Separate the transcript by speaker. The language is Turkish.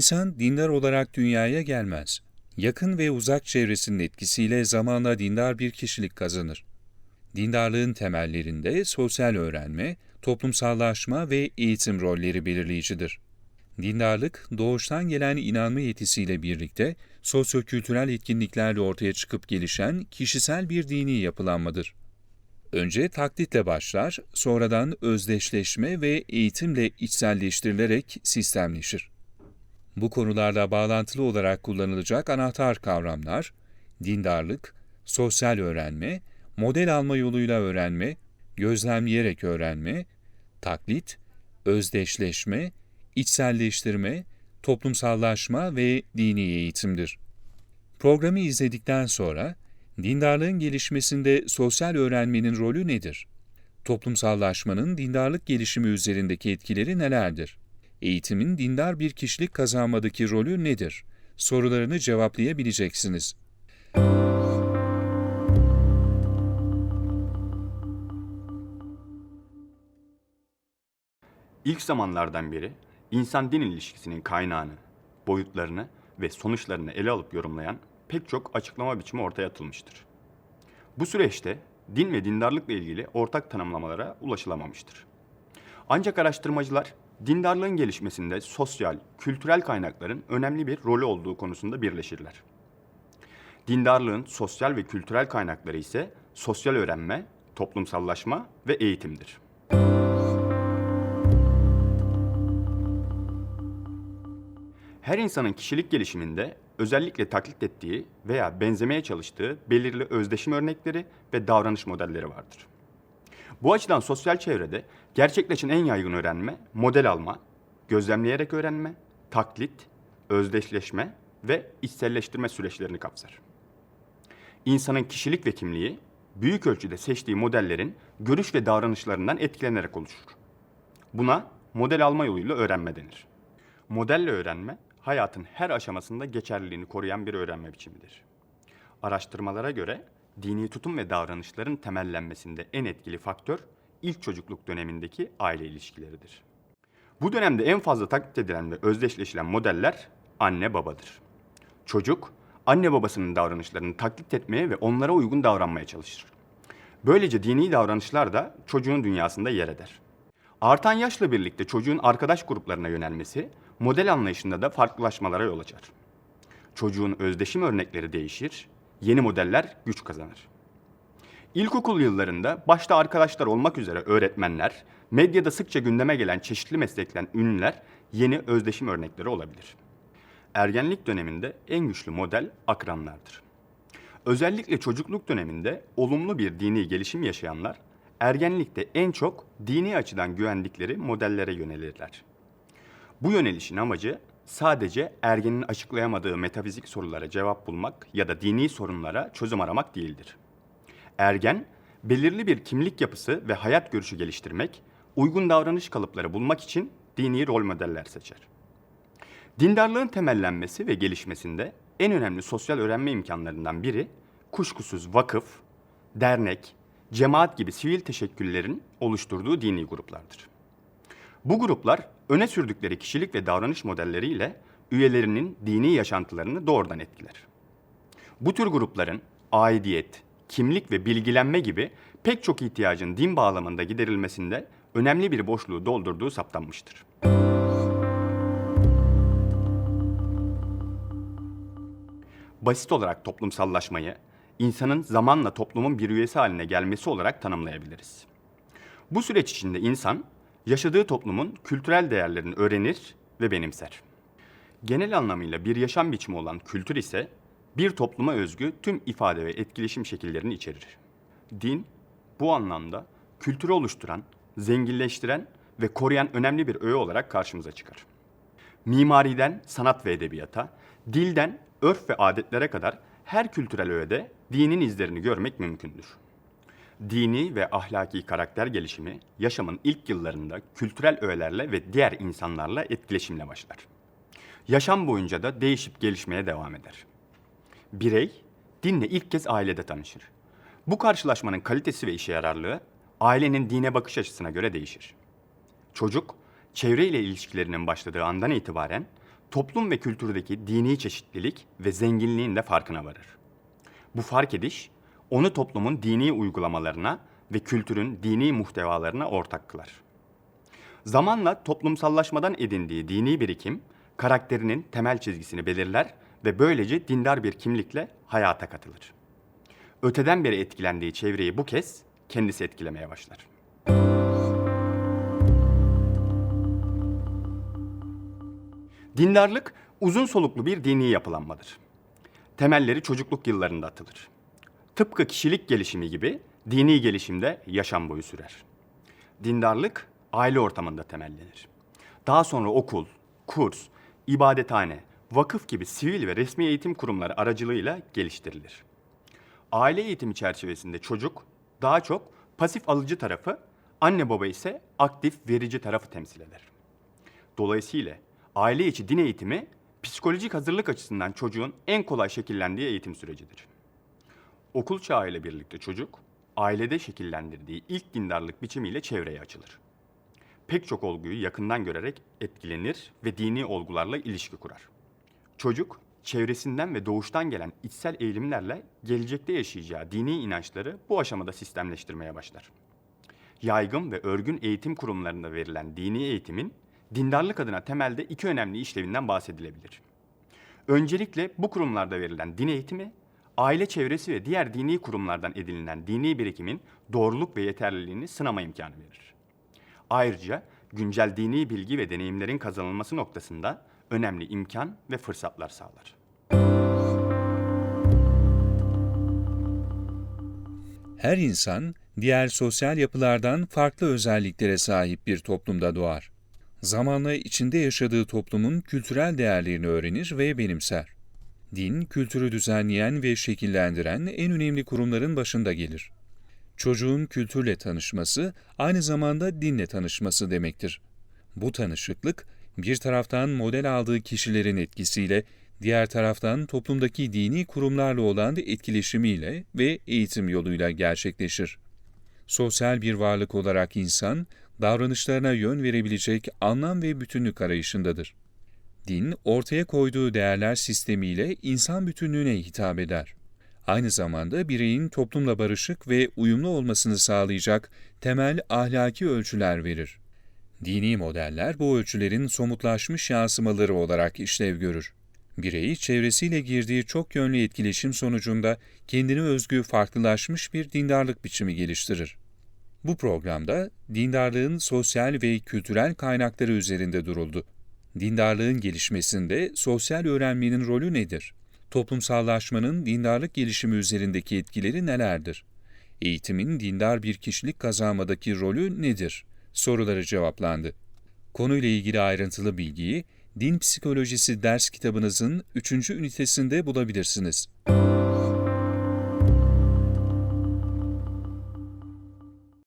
Speaker 1: İnsan dindar olarak dünyaya gelmez. Yakın ve uzak çevresinin etkisiyle zamanla dindar bir kişilik kazanır. Dindarlığın temellerinde sosyal öğrenme, toplumsallaşma ve eğitim rolleri belirleyicidir. Dindarlık, doğuştan gelen inanma yetisiyle birlikte sosyokültürel etkinliklerle ortaya çıkıp gelişen kişisel bir dini yapılanmadır. Önce taklitle başlar, sonradan özdeşleşme ve eğitimle içselleştirilerek sistemleşir. Bu konularla bağlantılı olarak kullanılacak anahtar kavramlar, dindarlık, sosyal öğrenme, model alma yoluyla öğrenme, gözlemleyerek öğrenme, taklit, özdeşleşme, içselleştirme, toplumsallaşma ve dini eğitimdir. Programı izledikten sonra dindarlığın gelişmesinde sosyal öğrenmenin rolü nedir? Toplumsallaşmanın dindarlık gelişimi üzerindeki etkileri nelerdir? Eğitimin dindar bir kişilik kazanmadaki rolü nedir? Sorularını cevaplayabileceksiniz.
Speaker 2: İlk zamanlardan beri insan din ilişkisinin kaynağını, boyutlarını ve sonuçlarını ele alıp yorumlayan pek çok açıklama biçimi ortaya atılmıştır. Bu süreçte din ve dindarlıkla ilgili ortak tanımlamalara ulaşılamamıştır. Ancak araştırmacılar dindarlığın gelişmesinde sosyal, kültürel kaynakların önemli bir rolü olduğu konusunda birleşirler. Dindarlığın sosyal ve kültürel kaynakları ise sosyal öğrenme, toplumsallaşma ve eğitimdir. Her insanın kişilik gelişiminde özellikle taklit ettiği veya benzemeye çalıştığı belirli özdeşim örnekleri ve davranış modelleri vardır. Bu açıdan sosyal çevrede gerçekleşen en yaygın öğrenme, model alma, gözlemleyerek öğrenme, taklit, özdeşleşme ve içselleştirme süreçlerini kapsar. İnsanın kişilik ve kimliği büyük ölçüde seçtiği modellerin görüş ve davranışlarından etkilenerek oluşur. Buna model alma yoluyla öğrenme denir. Modelle öğrenme, hayatın her aşamasında geçerliliğini koruyan bir öğrenme biçimidir. Araştırmalara göre dini tutum ve davranışların temellenmesinde en etkili faktör ilk çocukluk dönemindeki aile ilişkileridir. Bu dönemde en fazla taklit edilen ve özdeşleşilen modeller anne babadır. Çocuk, anne babasının davranışlarını taklit etmeye ve onlara uygun davranmaya çalışır. Böylece dini davranışlar da çocuğun dünyasında yer eder. Artan yaşla birlikte çocuğun arkadaş gruplarına yönelmesi, model anlayışında da farklılaşmalara yol açar. Çocuğun özdeşim örnekleri değişir, yeni modeller güç kazanır. İlkokul yıllarında başta arkadaşlar olmak üzere öğretmenler, medyada sıkça gündeme gelen çeşitli meslekten ünlüler yeni özdeşim örnekleri olabilir. Ergenlik döneminde en güçlü model akranlardır. Özellikle çocukluk döneminde olumlu bir dini gelişim yaşayanlar, ergenlikte en çok dini açıdan güvendikleri modellere yönelirler. Bu yönelişin amacı sadece ergenin açıklayamadığı metafizik sorulara cevap bulmak ya da dini sorunlara çözüm aramak değildir. Ergen, belirli bir kimlik yapısı ve hayat görüşü geliştirmek, uygun davranış kalıpları bulmak için dini rol modeller seçer. Dindarlığın temellenmesi ve gelişmesinde en önemli sosyal öğrenme imkanlarından biri kuşkusuz vakıf, dernek, cemaat gibi sivil teşekküllerin oluşturduğu dini gruplardır. Bu gruplar öne sürdükleri kişilik ve davranış modelleriyle üyelerinin dini yaşantılarını doğrudan etkiler. Bu tür grupların aidiyet, kimlik ve bilgilenme gibi pek çok ihtiyacın din bağlamında giderilmesinde önemli bir boşluğu doldurduğu saptanmıştır. Basit olarak toplumsallaşmayı, insanın zamanla toplumun bir üyesi haline gelmesi olarak tanımlayabiliriz. Bu süreç içinde insan, yaşadığı toplumun kültürel değerlerini öğrenir ve benimser. Genel anlamıyla bir yaşam biçimi olan kültür ise bir topluma özgü tüm ifade ve etkileşim şekillerini içerir. Din bu anlamda kültürü oluşturan, zenginleştiren ve koruyan önemli bir öğe olarak karşımıza çıkar. Mimariden sanat ve edebiyata, dilden örf ve adetlere kadar her kültürel öğede dinin izlerini görmek mümkündür. Dini ve ahlaki karakter gelişimi yaşamın ilk yıllarında kültürel öğelerle ve diğer insanlarla etkileşimle başlar. Yaşam boyunca da değişip gelişmeye devam eder. Birey dinle ilk kez ailede tanışır. Bu karşılaşmanın kalitesi ve işe yararlığı ailenin dine bakış açısına göre değişir. Çocuk çevreyle ilişkilerinin başladığı andan itibaren toplum ve kültürdeki dini çeşitlilik ve zenginliğin de farkına varır. Bu fark ediş, onu toplumun dini uygulamalarına ve kültürün dini muhtevalarına ortak kılar. Zamanla toplumsallaşmadan edindiği dini birikim, karakterinin temel çizgisini belirler ve böylece dindar bir kimlikle hayata katılır. Öteden beri etkilendiği çevreyi bu kez kendisi etkilemeye başlar. Dindarlık uzun soluklu bir dini yapılanmadır. Temelleri çocukluk yıllarında atılır. Tıpkı kişilik gelişimi gibi dini gelişimde yaşam boyu sürer. Dindarlık aile ortamında temellenir. Daha sonra okul, kurs, ibadethane, vakıf gibi sivil ve resmi eğitim kurumları aracılığıyla geliştirilir. Aile eğitimi çerçevesinde çocuk daha çok pasif alıcı tarafı, anne baba ise aktif verici tarafı temsil eder. Dolayısıyla aile içi din eğitimi psikolojik hazırlık açısından çocuğun en kolay şekillendiği eğitim sürecidir. Okul çağı ile birlikte çocuk, ailede şekillendirdiği ilk dindarlık biçimiyle çevreye açılır. Pek çok olguyu yakından görerek etkilenir ve dini olgularla ilişki kurar. Çocuk, çevresinden ve doğuştan gelen içsel eğilimlerle gelecekte yaşayacağı dini inançları bu aşamada sistemleştirmeye başlar. Yaygın ve örgün eğitim kurumlarında verilen dini eğitimin dindarlık adına temelde iki önemli işlevinden bahsedilebilir. Öncelikle bu kurumlarda verilen din eğitimi, aile çevresi ve diğer dini kurumlardan edinilen dini birikimin doğruluk ve yeterliliğini sınama imkanı verir. Ayrıca güncel dini bilgi ve deneyimlerin kazanılması noktasında önemli imkan ve fırsatlar sağlar.
Speaker 1: Her insan diğer sosyal yapılardan farklı özelliklere sahip bir toplumda doğar. Zamanla içinde yaşadığı toplumun kültürel değerlerini öğrenir ve benimser. Din, kültürü düzenleyen ve şekillendiren en önemli kurumların başında gelir. Çocuğun kültürle tanışması aynı zamanda dinle tanışması demektir. Bu tanışıklık bir taraftan model aldığı kişilerin etkisiyle, diğer taraftan toplumdaki dini kurumlarla olan etkileşimiyle ve eğitim yoluyla gerçekleşir. Sosyal bir varlık olarak insan, davranışlarına yön verebilecek anlam ve bütünlük arayışındadır. Din, ortaya koyduğu değerler sistemiyle insan bütünlüğüne hitap eder. Aynı zamanda bireyin toplumla barışık ve uyumlu olmasını sağlayacak temel ahlaki ölçüler verir. Dini modeller bu ölçülerin somutlaşmış yansımaları olarak işlev görür. Birey çevresiyle girdiği çok yönlü etkileşim sonucunda kendine özgü farklılaşmış bir dindarlık biçimi geliştirir. Bu programda dindarlığın sosyal ve kültürel kaynakları üzerinde duruldu. Dindarlığın gelişmesinde sosyal öğrenmenin rolü nedir? Toplumsallaşmanın dindarlık gelişimi üzerindeki etkileri nelerdir? Eğitimin dindar bir kişilik kazanmadaki rolü nedir? Soruları cevaplandı. Konuyla ilgili ayrıntılı bilgiyi Din Psikolojisi ders kitabınızın 3. ünitesinde bulabilirsiniz.